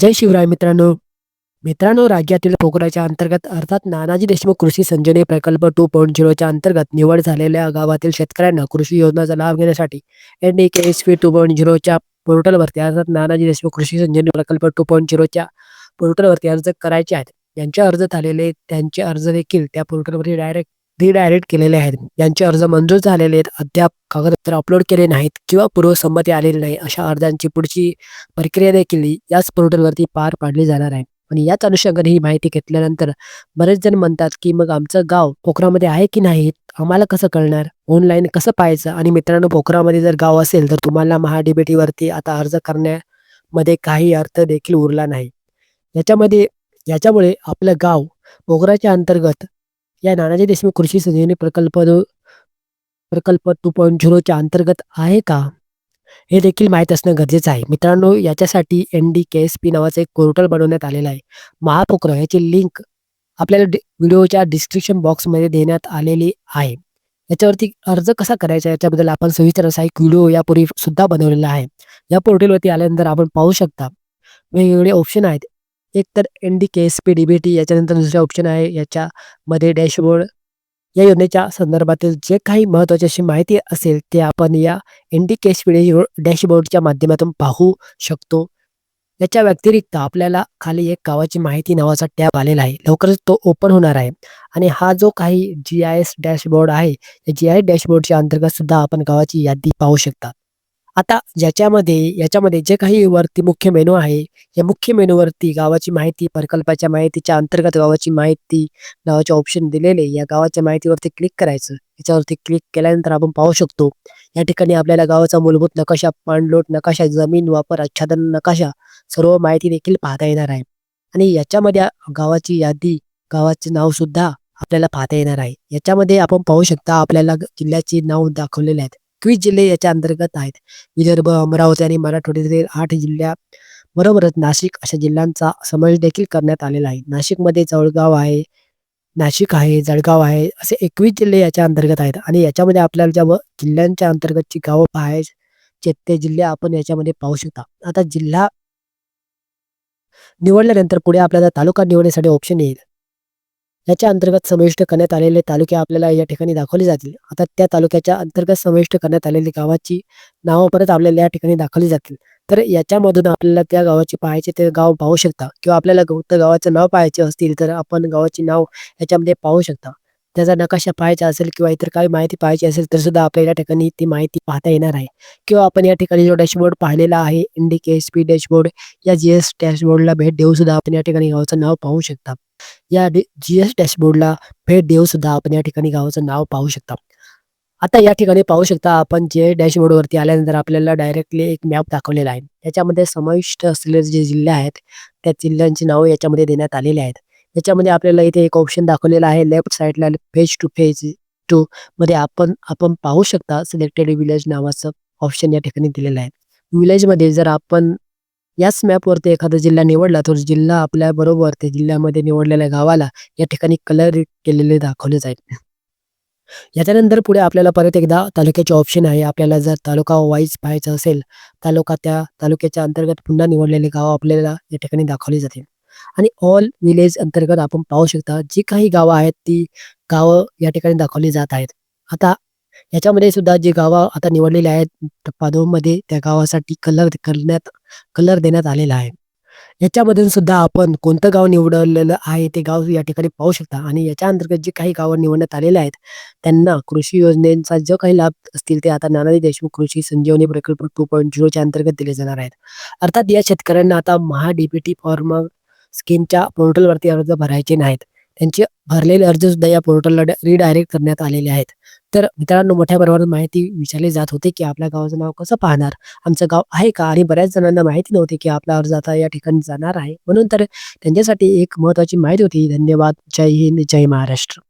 जय शिवराय मित्रांनो. मित्रांनो राज्यातील पोखराच्या अंतर्गत अर्थात नानाजी देशमुख कृषी संजीवनी प्रकल्प टू पॉईंट झिरोच्या अंतर्गत निवड झालेल्या गावातील शेतकऱ्यांना कृषी योजनाचा लाभ घेण्यासाठी N D K S P two point झिरोच्या पोर्टलवरती अर्थात नानाजी देशमुख कृषी संजीवनी प्रकल्प टू पॉईंट झिरोच्या पोर्टलवरती अर्ज करायचे आहेत. ज्यांचे अर्ज झालेले त्यांचे अर्ज देखील त्या पोर्टलवरती डायरेक्ट रिडायरेक्ट केलेले आहेत. ज्यांचे अर्ज मंजूर झालेले आहेत. अद्याप कागदपत्र अपलोड केले नाहीत किंवा पूर्वसंमती आलेली नाही अशा अर्जांची पुढची प्रक्रिया देखील याच पोर्टलवरती पार पाडली जाणार आहे. आणि याच अनुषंगाने ही माहिती घेतल्यानंतर बरेच जण म्हणतात की मग आमचं गाव पोखरामध्ये आहे की नाही? आम्हाला कसं कळणार? ऑनलाईन कसं पाहायचं? आणि मित्रांनो पोखरामध्ये जर गाव असेल तर तुम्हाला महाडीबीटीवरती आता अर्ज करण्यामध्ये काही अर्थ देखील उरला नाही. याच्यामध्ये याच्यामुळे आपलं गाव पोखराच्या अंतर्गत या नानाजी देशमुख कृषी संजीवनी प्रकल्प प्रकल्प टू पॉईंट झिरोच्या अंतर्गत आहे का? हे देखील माहीत असणं गरजेचं आहे. मित्रांनो याच्यासाठी N D K S P नावाचं एक पोर्टल बनवण्यात आलेलं आहे. महापोखरं याची लिंक आपल्याला व्हिडिओच्या डिस्क्रिप्शन बॉक्समध्ये देण्यात आलेली आहे. याच्यावरती अर्ज कसा करायचा याच्याबद्दल आपण सविस्तर असा एक व्हिडिओ यापूर्वी सुद्धा बनवलेला आहे. या पोर्टलवरती आल्यानंतर आपण पाहू शकता. वेगवेगळे ऑप्शन आहेत. एक तर N D K S P D B T याच्यानंतर दुसरे ऑप्शन आहे याच्यामध्ये डॅशबोर्ड या योजनेच्या संदर्भातील जे काही महत्त्वाची अशी माहिती असेल ते आपण या N D K S P D डॅशबोर्डच्या माध्यमातून पाहू शकतो. याच्या व्यतिरिक्त आपल्याला खाली एक गावाची माहिती नावाचा टॅब आलेला आहे. लवकरच तो ओपन होणार आहे. आणि हा जो काही जी आय एस डॅशबोर्ड आहे या जी आय एस डॅशबोर्डच्या अंतर्गत सुद्धा आपण गावाची यादी पाहू शकता. आता ज्याच्यामध्ये याच्यामध्ये जे काही वरती मुख्य मेनू आहे या मुख्य मेनूवरती गावाची माहिती प्रकल्पाच्या माहितीच्या अंतर्गत गावाची माहिती नावाचे ऑप्शन दिलेले या गावाच्या माहितीवरती क्लिक करायचं. याच्यावरती क्लिक केल्यानंतर आपण पाहू शकतो या ठिकाणी आपल्याला गावाचा मूलभूत नकाशा पाणलोट नकाशा जमीन वापर आच्छादन नकाशा सर्व माहिती देखील पाहता येणार आहे. आणि याच्यामध्ये गावाची यादी गावाचे नाव सुद्धा आपल्याला पाहता येणार आहे. याच्यामध्ये आपण पाहू शकता आपल्याला जिल्ह्याची नाव दाखवलेले आहेत. एकवीस जिल्हे याच्या अंतर्गत आहेत. विदर्भ अमरावती आणि मराठवाड्यातील आठ जिल्ह्या बरोबरच नाशिक अशा जिल्ह्यांचा समावेश देखील करण्यात आलेला आहे. नाशिकमध्ये जळगाव आहे नाशिक आहे जळगाव आहे असे एकवीस जिल्हे याच्या अंतर्गत आहेत आणि याच्यामध्ये आपल्याला ज्या जिल्ह्यांच्या अंतर्गतची गावं पाहायचे ते जिल्हे आपण याच्यामध्ये पाहू शकता. आता जिल्हा निवडल्यानंतर पुढे आपल्याला तालुका निवडण्यासाठी ऑप्शन येईल. याच्या अंतर्गत समाविष्ट करण्यात आलेले तालुके आपल्याला या ठिकाणी दाखवले जातील. आता त्या तालुक्याच्या अंतर्गत समाविष्ट करण्यात आलेली गावाची नावं परत आपल्याला या ठिकाणी दाखवली जातील. तर याच्यामधून आपल्याला त्या गावाची पाहायचे ते गाव पाहू शकता किंवा आपल्याला गौत गावाचं नाव पाहायचे असतील तर आपण गावाची नाव याच्यामध्ये पाहू शकता. त्याचा नकाशा पाहायचा असेल किंवा इतर काही माहिती पाहायची असेल तर सुद्धा आपल्या या ठिकाणी ती माहिती पाहता येणार आहे. किंवा आपण या ठिकाणी जो डॅशबोर्ड पाहिलेला आहे इंडिके स्पीड एस पी डॅशबोर्ड या जी एस डॅशबोर्डला भेट देऊ सुद्धा आपण या ठिकाणी गावाचं नाव पाहू शकता. या जी एस डॅशबोर्डला भेट देऊ सुद्धा आपण या ठिकाणी गावाचं नाव पाहू शकता. आता या ठिकाणी पाहू शकता आपण जे डॅशबोर्डवरती आल्यानंतर आपल्याला डायरेक्टली एक मॅप दाखवलेला आहे. त्याच्यामध्ये समाविष्ट असलेले जे जिल्हे आहेत त्या जिल्ह्यांची नावं याच्यामध्ये देण्यात आलेली आहेत. याच्यामध्ये आपल्याला इथे एक ऑप्शन दाखवलेला आहे लेफ्ट साईडला फेज टू फेज टू मध्ये आपण आपण पाहू शकता सिलेक्टेड विलेज नावाचं ऑप्शन या ठिकाणी दिलेलं आहे. विलेजमध्ये जर आपण याच मॅपवरती एखादा जिल्हा निवडला तर जिल्हा आपल्या बरोबर त्या जिल्ह्यामध्ये निवडलेल्या गावाला या ठिकाणी कलर केलेले दाखवले जाईल. याच्यानंतर पुढे आपल्याला परत एकदा तालुक्याचे ऑप्शन आहे. आपल्याला जर तालुका वाईज पाहायचा असेल तालुका त्या तालुक्याच्या अंतर्गत पुन्हा निवडलेले गाव आपल्याला या ठिकाणी दाखवली जातील. आणि ऑल विलेज अंतर्गत आपण पाहू शकता जी काही गावं आहेत ती गावं या ठिकाणी दाखवली जात आहेत. आता याच्यामध्ये सुद्धा जे गावं आता निवडलेली आहेत टप्पा दोन मध्ये त्या गावासाठी कलर करण्यात कलर देण्यात आलेला आहे. याच्यामधून सुद्धा आपण कोणतं गाव निवडलेलं आहे ते गाव या ठिकाणी पाहू शकता. आणि याच्या अंतर्गत जे काही गावं निवडण्यात आलेले आहेत त्यांना कृषी योजनेचा जो काही लाभ असतील ते आता नानाजी देशमुख कृषी संजीवनी प्रकल्प टू पॉईंट झिरोच्या अंतर्गत दिले जाणार आहेत. अर्थात या शेतकऱ्यांना आता महा डीपीटी फॉर्म स्कीमच्या पोर्टलवरती अर्ज भरायचे नाहीत. त्यांचे भरलेले अर्ज सुद्धा या पोर्टलला रिडायरेक्ट करण्यात आलेले आहेत. तर मित्रांनो मोठ्या प्रमाणात माहिती विचारली जात होते की आपल्या गावाचं नाव कसं पाहणार? आमचं गाव आहे का? आणि बऱ्याच जणांना माहिती नव्हती की आपला अर्ज आता या ठिकाणी जाणार आहे. म्हणून तर त्यांच्यासाठी एक महत्वाची माहिती होती. धन्यवाद. जय हिंद जय महाराष्ट्र.